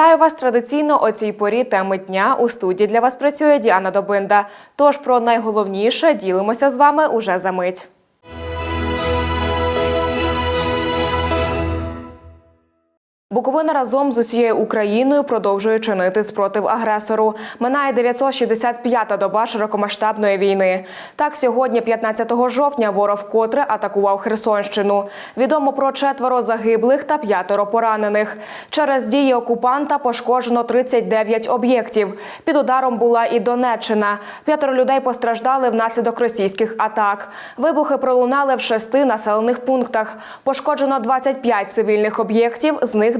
Вітаю вас традиційно о цій порі теми дня. У студії для вас працює Діана Добинда. Тож про найголовніше ділимося з вами уже за мить. Буковина разом з усією Україною продовжує чинити спротив агресору. Минає 965-та доба широкомасштабної війни. Так, сьогодні, 15 жовтня, ворог вкотре атакував Херсонщину. Відомо про четверо загиблих та п'ятеро поранених. Через дії окупанта пошкоджено 39 об'єктів. Під ударом була і Донеччина. П'ятеро людей постраждали внаслідок російських атак. Вибухи пролунали в шести населених пунктах. Пошкоджено 25 цивільних об'єктів, з них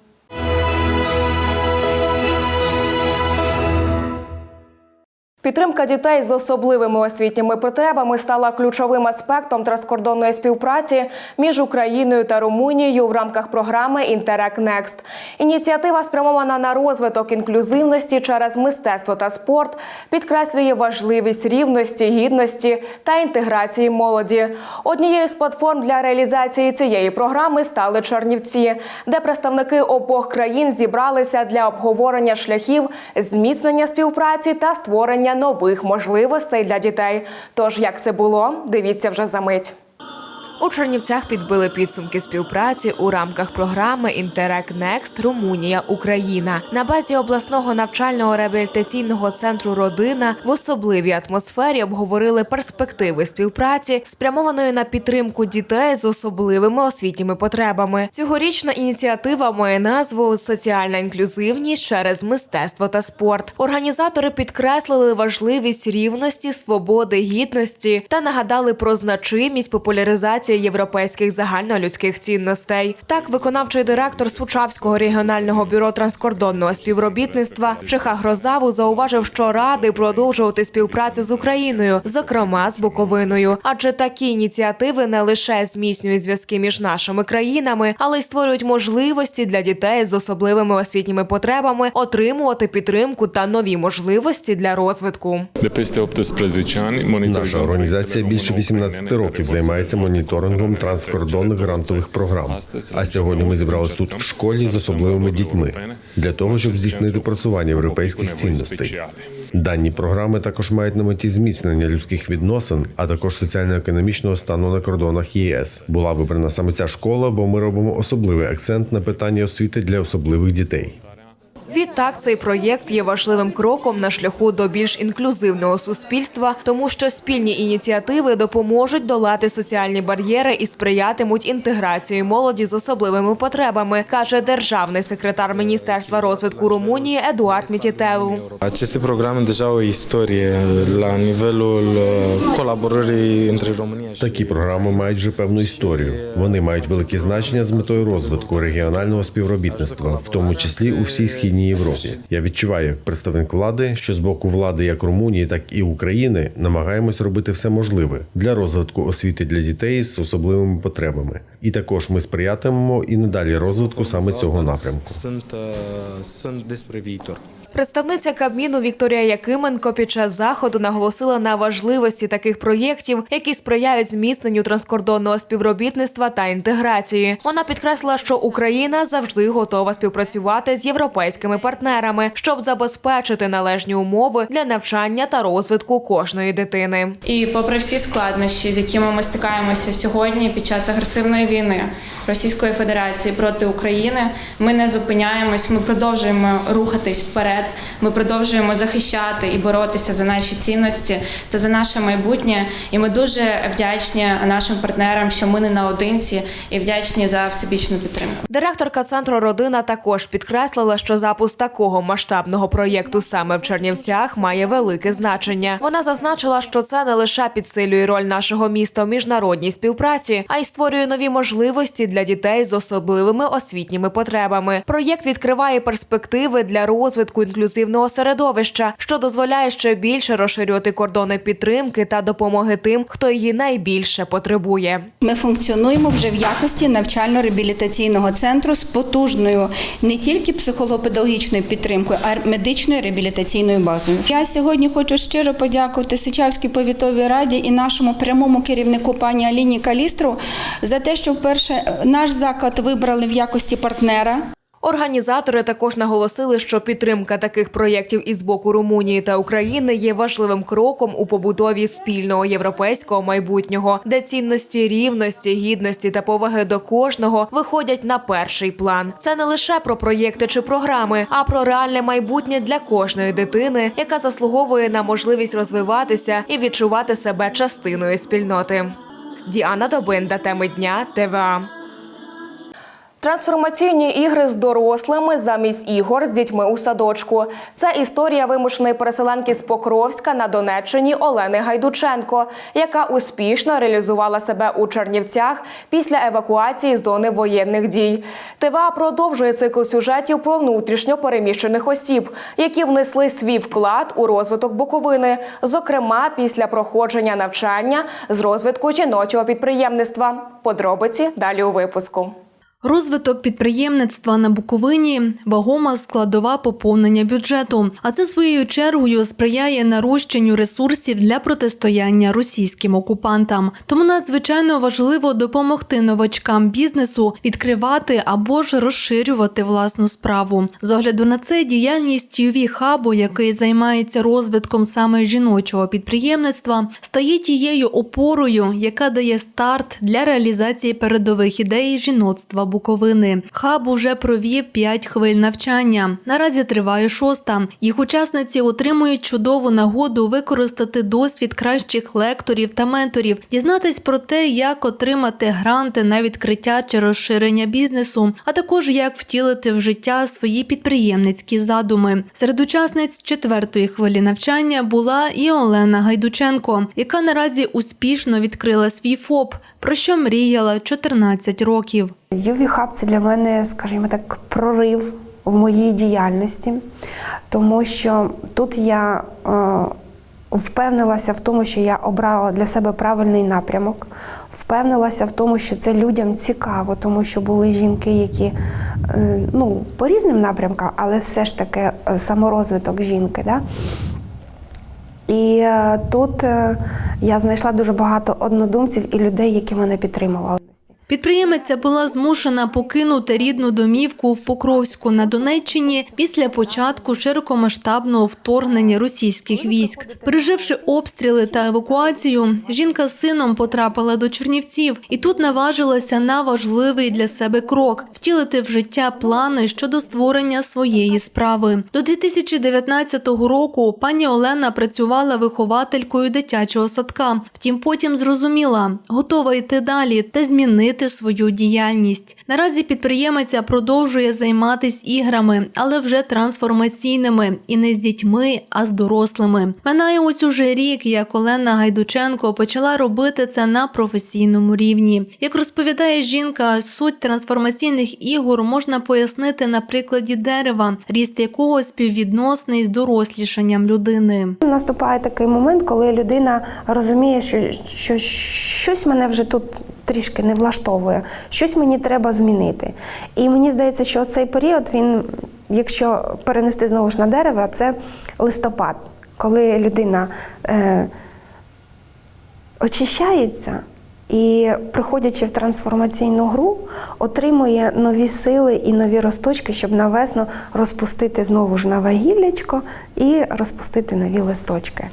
Підтримка дітей з особливими освітніми потребами стала ключовим аспектом транскордонної співпраці між Україною та Румунією в рамках програми Інтерек Некст. Ініціатива спрямована на розвиток інклюзивності через мистецтво та спорт, підкреслює важливість рівності, гідності та інтеграції молоді. Однією з платформ для реалізації цієї програми стали Чернівці, де представники обох країн зібралися для обговорення шляхів зміцнення співпраці та створення нових можливостей для дітей. Тож як це було, дивіться вже за мить. У Чернівцях підбили підсумки співпраці у рамках програми Інтерек Некст Румунія Україна на базі обласного навчального реабілітаційного центру Родина в особливій атмосфері обговорили перспективи співпраці, спрямованої на підтримку дітей з особливими освітніми потребами. Цьогорічна ініціатива має назву Соціальна інклюзивність через мистецтво та спорт. Організатори підкреслили важливість рівності, свободи, гідності та нагадали про значимість популяризації європейських загальнолюдських цінностей. Так, виконавчий директор Сучавського регіонального бюро транскордонного співробітництва Чеха Грозаву зауважив, що ради продовжувати співпрацю з Україною, зокрема з Буковиною. Адже такі ініціативи не лише зміцнюють зв'язки між нашими країнами, але й створюють можливості для дітей з особливими освітніми потребами отримувати підтримку та нові можливості для розвитку. De peste 18 ani monitorizăm Наша організація більше 18 років займається моніторингом транскордонних грантових програм. А сьогодні ми зібралися тут в школі з особливими дітьми для того, щоб здійснити просування європейських цінностей. Дані програми також мають на меті зміцнення людських відносин, а також соціально-економічного стану на кордонах ЄС. Була вибрана саме ця школа, бо ми робимо особливий акцент на питанні освіти для особливих дітей. Відтак, цей проєкт є важливим кроком на шляху до більш інклюзивного суспільства, тому що спільні ініціативи допоможуть долати соціальні бар'єри і сприятимуть інтеграції молоді з особливими потребами, каже державний секретар Міністерства розвитку Румунії Едуард Мітітелу. Istorie la nivelul uh, colaborării între România și Такі програми мають вже певну історію. Вони мають велике значення з метою розвитку регіонального співробітництва, в тому числі у всій східній Європі. Я відчуваю як представник влади, що з боку влади як Румунії, так і України намагаємось робити все можливе для розвитку освіти для дітей з особливими потребами. І також ми сприятимемо і надалі розвитку саме цього напрямку. Сент Сент sunt despre viitor. Представниця Кабміну Вікторія Якименко під час заходу наголосила на важливості таких проєктів, які сприяють зміцненню транскордонного співробітництва та інтеграції. Вона підкреслила, що Україна завжди готова співпрацювати з європейськими партнерами, щоб забезпечити належні умови для навчання та розвитку кожної дитини. І попри всі складнощі, з якими ми стикаємося сьогодні під час агресивної війни Російської Федерації проти України, ми не зупиняємось, ми продовжуємо рухатись вперед. Ми продовжуємо захищати і боротися за наші цінності та за наше майбутнє. І ми дуже вдячні нашим партнерам, що ми не наодинці, і вдячні за всебічну підтримку. Директорка центру родина також підкреслила, що запуск такого масштабного проєкту саме в Чернівцях має велике значення. Вона зазначила, що це не лише підсилює роль нашого міста в міжнародній співпраці, а й створює нові можливості для дітей з особливими освітніми потребами. Проєкт відкриває перспективи для розвитку інклюзивного середовища, що дозволяє ще більше розширювати кордони підтримки та допомоги тим, хто її найбільше потребує. Ми функціонуємо вже в якості навчально-реабілітаційного центру з потужною не тільки психолого-педагогічною підтримкою, а й медичною реабілітаційною базою. Я сьогодні хочу щиро подякувати Сучавській повітовій раді і нашому прямому керівнику пані Аліні Калістру за те, що вперше наш заклад вибрали в якості партнера. Організатори також наголосили, що підтримка таких проєктів із боку Румунії та України є важливим кроком у побудові спільного європейського майбутнього, де цінності рівності, гідності та поваги до кожного виходять на перший план. Це не лише про проєкти чи програми, а про реальне майбутнє для кожної дитини, яка заслуговує на можливість розвиватися і відчувати себе частиною спільноти. Діана Добинда, теми дня ТВА. Трансформаційні ігри з дорослими замість ігор з дітьми у садочку. Це історія вимушеної переселенки з Покровська на Донеччині Олени Гайдученко, яка успішно реалізувала себе у Чернівцях після евакуації з зони воєнних дій. ТВА продовжує цикл сюжетів про внутрішньо переміщених осіб, які внесли свій вклад у розвиток Буковини, зокрема після проходження навчання з розвитку жіночого підприємництва. Подробиці далі у випуску. Розвиток підприємництва на Буковині вагома складова поповнення бюджету. А це своєю чергою сприяє нарощенню ресурсів для протистояння російським окупантам. Тому надзвичайно важливо допомогти новачкам бізнесу відкривати або ж розширювати власну справу. З огляду на це діяльність UV хабу, який займається розвитком саме жіночого підприємництва, стає тією опорою, яка дає старт для реалізації передових ідей жіноцтва Буковини. Хаб уже провів п'ять хвиль навчання. Наразі триває шоста. Їх учасниці отримують чудову нагоду використати досвід кращих лекторів та менторів, дізнатись про те, як отримати гранти на відкриття чи розширення бізнесу, а також як втілити в життя свої підприємницькі задуми. Серед учасниць четвертої хвилі навчання була і Олена Гайдученко, яка наразі успішно відкрила свій ФОП, про що мріяла 14 років. Hub – це для мене, скажімо так, прорив в моїй діяльності, тому що тут я е, впевнилася в тому, що я обрала для себе правильний напрямок, впевнилася в тому, що це людям цікаво, тому що були жінки, які е, ну, по різним напрямкам, але все ж таки е, саморозвиток жінки. Да? І е, тут е, я знайшла дуже багато однодумців і людей, які мене підтримували. Підприємиця була змушена покинути рідну домівку в Покровську на Донеччині після початку широкомасштабного вторгнення російських військ. Переживши обстріли та евакуацію, жінка з сином потрапила до Чернівців і тут наважилася на важливий для себе крок втілити в життя плани щодо створення своєї справи. До 2019 року пані Олена працювала вихователькою дитячого садка. Втім, потім зрозуміла, готова йти далі та змінити свою діяльність. Наразі підприємиця продовжує займатися іграми, але вже трансформаційними і не з дітьми, а з дорослими. Минає ось уже рік, як Олена Гайдученко почала робити це на професійному рівні. Як розповідає жінка, суть трансформаційних ігор можна пояснити на прикладі дерева, ріст якого співвідносний з дорослішанням людини. Наступає такий момент, коли людина розуміє, що, що щось мене вже тут трішки не влаштовує, щось мені треба змінити. І мені здається, що цей період, він, якщо перенести знову ж на дерево, це листопад, коли людина е, очищається. І, приходячи в трансформаційну гру, отримує нові сили і нові росточки, щоб на весну розпустити знову ж нове гіллячко і розпустити нові листочки.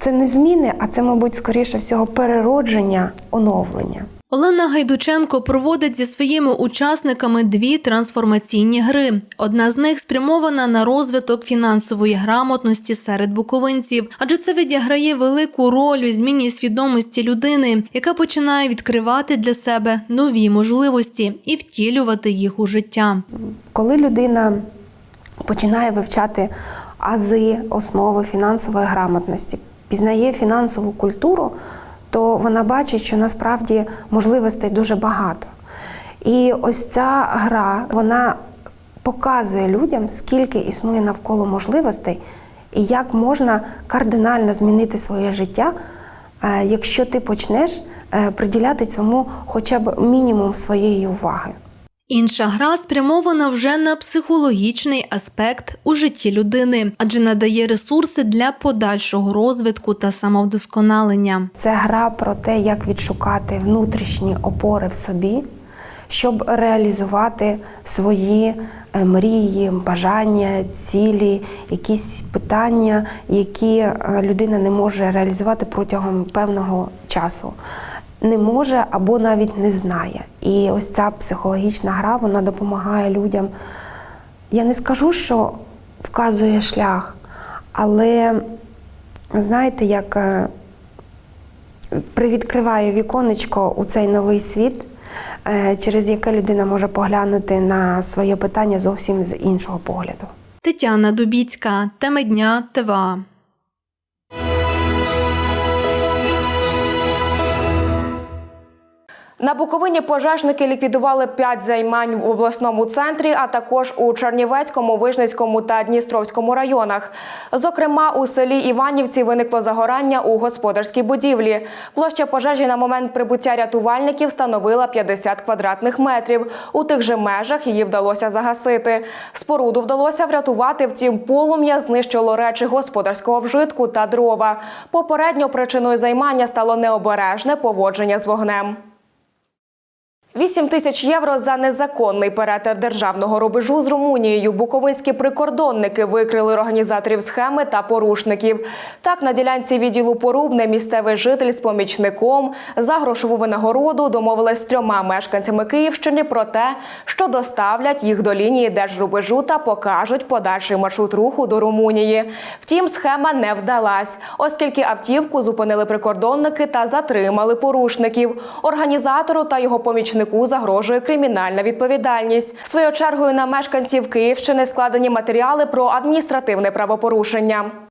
Це не зміни, а це, мабуть, скоріше всього, переродження, оновлення. Олена Гайдученко проводить зі своїми учасниками дві трансформаційні гри. Одна з них спрямована на розвиток фінансової грамотності серед буковинців, адже це відіграє велику роль у зміні свідомості людини, яка починає відкривати для себе нові можливості і втілювати їх у життя. Коли людина починає вивчати ази, основи фінансової грамотності, пізнає фінансову культуру, то вона бачить, що насправді можливостей дуже багато. І ось ця гра, вона показує людям, скільки існує навколо можливостей, і як можна кардинально змінити своє життя, е, якщо ти почнеш е, приділяти цьому хоча б мінімум своєї уваги. Інша гра спрямована вже на психологічний аспект у житті людини, адже надає ресурси для подальшого розвитку та самовдосконалення. Це гра про те, як відшукати внутрішні опори в собі, щоб реалізувати свої е, мрії, бажання, цілі, якісь питання, які е, людина не може реалізувати протягом певного часу. Не може або навіть не знає. І ось ця психологічна гра вона допомагає людям. Я не скажу, що вказує шлях, але знаєте, як е, привідкриває віконечко у цей новий світ, е, через яке людина може поглянути на своє питання зовсім з іншого погляду. Тетяна Дубіцька, теми дня ТВА. На Буковині пожежники ліквідували п'ять займань в обласному центрі, а також у Чернівецькому, Вижницькому та Дністровському районах. Зокрема, у селі Іванівці виникло загорання у господарській будівлі. Площа пожежі на момент прибуття рятувальників становила 50 квадратних метрів. У тих же межах її вдалося загасити. Споруду вдалося врятувати, втім, полум'я знищило речі господарського вжитку та дрова. Попередньо причиною займання стало необережне поводження з вогнем. 8 тисяч євро за незаконний перетин державного рубежу з Румунією. Буковинські прикордонники викрили організаторів схеми та порушників. Так, на ділянці відділу Порубне місцевий житель з помічником за грошову винагороду домовились з трьома мешканцями Київщини про те, що доставлять їх до лінії держрубежу та покажуть подальший маршрут руху до Румунії. Втім, схема не вдалась, оскільки автівку зупинили прикордонники та затримали порушників. Організатору та його помічнику загрожує кримінальна відповідальність. Своєю чергою на мешканців Київщини складені матеріали про адміністративне правопорушення.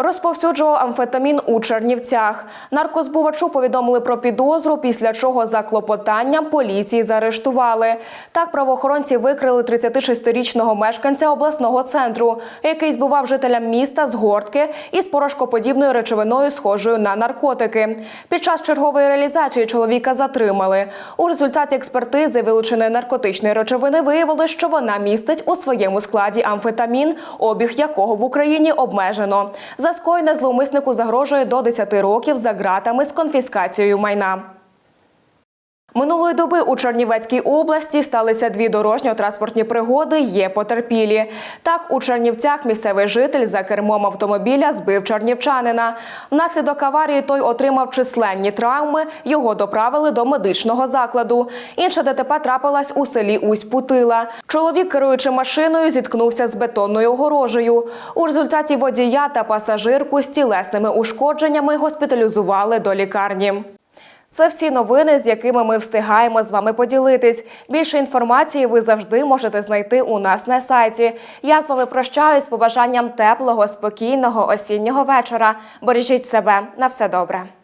Розповсюджував амфетамін у Чернівцях. Наркозбувачу повідомили про підозру, після чого за клопотанням поліції заарештували. Так правоохоронці викрили 36-річного мешканця обласного центру, який збував жителям міста з гортки із порошкоподібною речовиною, схожою на наркотики. Під час чергової реалізації чоловіка затримали. У результаті експертизи вилученої наркотичної речовини виявили, що вона містить у своєму складі амфетамін, обіг якого в Україні обмежено. За скоєне зловмиснику загрожує до 10 років за ґратами з конфіскацією майна. Минулої доби у Чернівецькій області сталися дві дорожньо-транспортні пригоди. Є потерпілі. Так, у Чернівцях місцевий житель за кермом автомобіля збив чернівчанина. Внаслідок аварії той отримав численні травми. Його доправили до медичного закладу. Інша ДТП трапилась у селі Усть-Путила. Чоловік, керуючи машиною, зіткнувся з бетонною огорожею. У результаті водія та пасажирку з тілесними ушкодженнями госпіталізували до лікарні. Це всі новини, з якими ми встигаємо з вами поділитись. Більше інформації ви завжди можете знайти у нас на сайті. Я з вами прощаюсь з побажанням теплого, спокійного осіннього вечора. Бережіть себе на все добре.